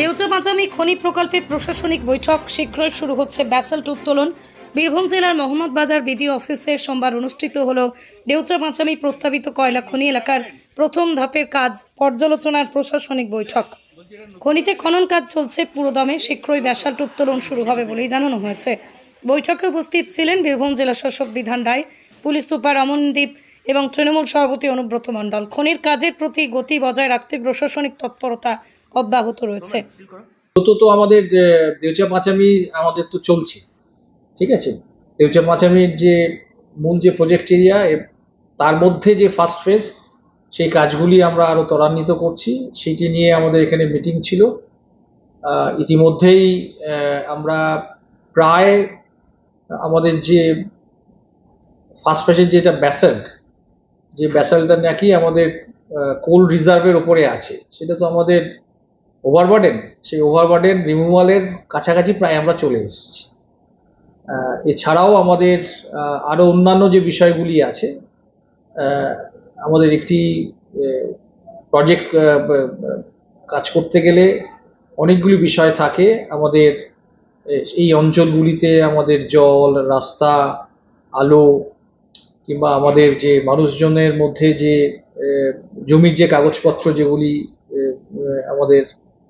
দেউচা পাঁচামি খনি প্রকল্পের প্রশাসনিক বৈঠক, শীঘ্রই শুরু হচ্ছে ব্যাসাল্ট উত্তোলন। বীরভূম জেলার মোহাম্মদ বাজার বিডিও অফিসে সোমবার অনুষ্ঠিত হল দেউচা পাঁচামি প্রস্তাবিত কয়লা খনি এলাকার প্রথম ধাপের কাজ, পর্যালোচনার প্রশাসনিক বৈঠক। খনিতে খনন কাজ চলছে পুরোদমে, শীঘ্রই ব্যাসাল্ট উত্তোলন শুরু হবে বলেই জানানো হয়েছে। বৈঠকে উপস্থিত ছিলেন বীরভূম জেলা শাসক বিধান রায়, পুলিশ সুপার অমনদীপ এবং তৃণমূল সভাপতি অনুব্রত মণ্ডল। খনির কাজের প্রতি গতি বজায় রাখতে প্রশাসনিক তৎপরতা অব্যাহত রয়েছে। তো আমাদের দেউচা পাঁচামি আমাদের তো চলছে। ঠিক আছে? দেউচা পাঁচামির যে, মূল যে প্রজেক্ট এরিয়া তার মধ্যে যে ফার্স্ট ফেজ সেই কাজগুলি আমরা আরও ত্বরান্বিত করছি। সেটি নিয়ে আমাদের এখানে মিটিং ছিল। ইতিমধ্যেই আমরা প্রায় আমাদের যে ফার্স্ট ফেজের যেটা ব্যাসাল্ট যে ব্যাসাল্টটা নাকি আমাদের কোল রিজার্ভের ওপরে আছে। সেটা তো আমাদের ওভারবার্ডেন সেই ওভারবার্ডেন রিমুভালের কাছাকাছি প্রায় আমরা চলে এসেছি। এছাড়াও আমাদের আরও অন্যান্য যে বিষয়গুলি আছে আমাদের একটি প্রজেক্ট কাজ করতে গেলে অনেকগুলি বিষয় থাকে। আমাদের এই অঞ্চলগুলিতে আমাদের জল, রাস্তা, আলো কিংবা আমাদের যে মানুষজনের মধ্যে যে জমির যে কাগজপত্র যেগুলি আমাদের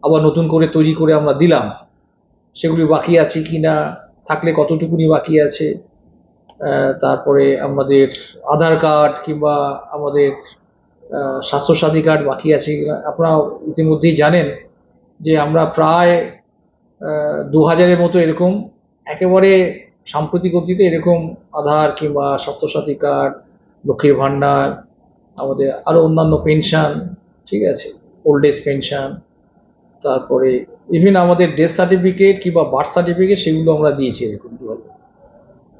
আবার নতুন করে তৈরি করে আমরা দিলাম, সেগুলি বাকি আছে কি না থাকলে কতটুকুনি বাকি আছে তারপরে আমাদের আধার কার্ড কিংবা আমাদের স্বাস্থ্যসাথী কার্ড বাকি আছে কিনা আপনারা ইতিমধ্যেই জানেন যে আমরা প্রায় দু হাজারের মতো এরকম একেবারে সাম্প্রতিক অতীতে এরকম আধার কিংবা স্বাস্থ্যসাথী কার্ড, লক্ষ্মীর ভাণ্ডার, আমাদের আরও অন্যান্য পেনশন, ঠিক আছে ওল্ড এজ পেনশন, তারপরে ইভেন আমাদের ডেথ সার্টিফিকেট কিংবা বার্থ সার্টিফিকেট সেগুলো আমরা দিয়েছি এরকম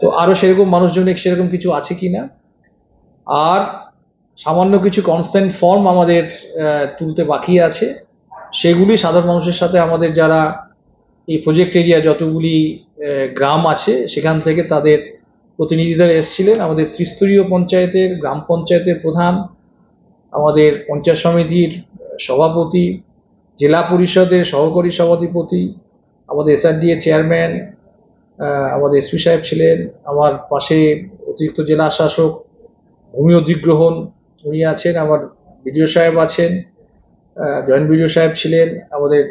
তো আরও সেরকম মানুষজনের সেরকম কিছু আছে কি না আর সামান্য কিছু কনসেন্ট ফর্ম আমাদের তুলতে বাকি আছে। সেগুলি সাধারণ মানুষের সাথে আমাদের যারা এই প্রজেক্ট এরিয়া যতগুলি গ্রাম আছে, সেখান থেকে তাদের প্রতিনিধিদের এসেছিলেন। আমাদের ত্রিস্তরীয় পঞ্চায়েতের গ্রাম পঞ্চায়েতের প্রধান, আমাদের পঞ্চায়েত সমিতির সভাপতি, জেলা পরিষদের সহকারী সভাধিপতি, আমাদের এসআরডিএ চেয়ারম্যান আমাদের এসপি সাহেব ছিলেন, আমার পাশে অতিরিক্ত জেলা শাসক, ভূমি অধিগ্রহণ উনি আছেন, আমার বিডিও সাহেব আছেন জয়েন্ট বিডিও সাহেব ছিলেন, আমাদের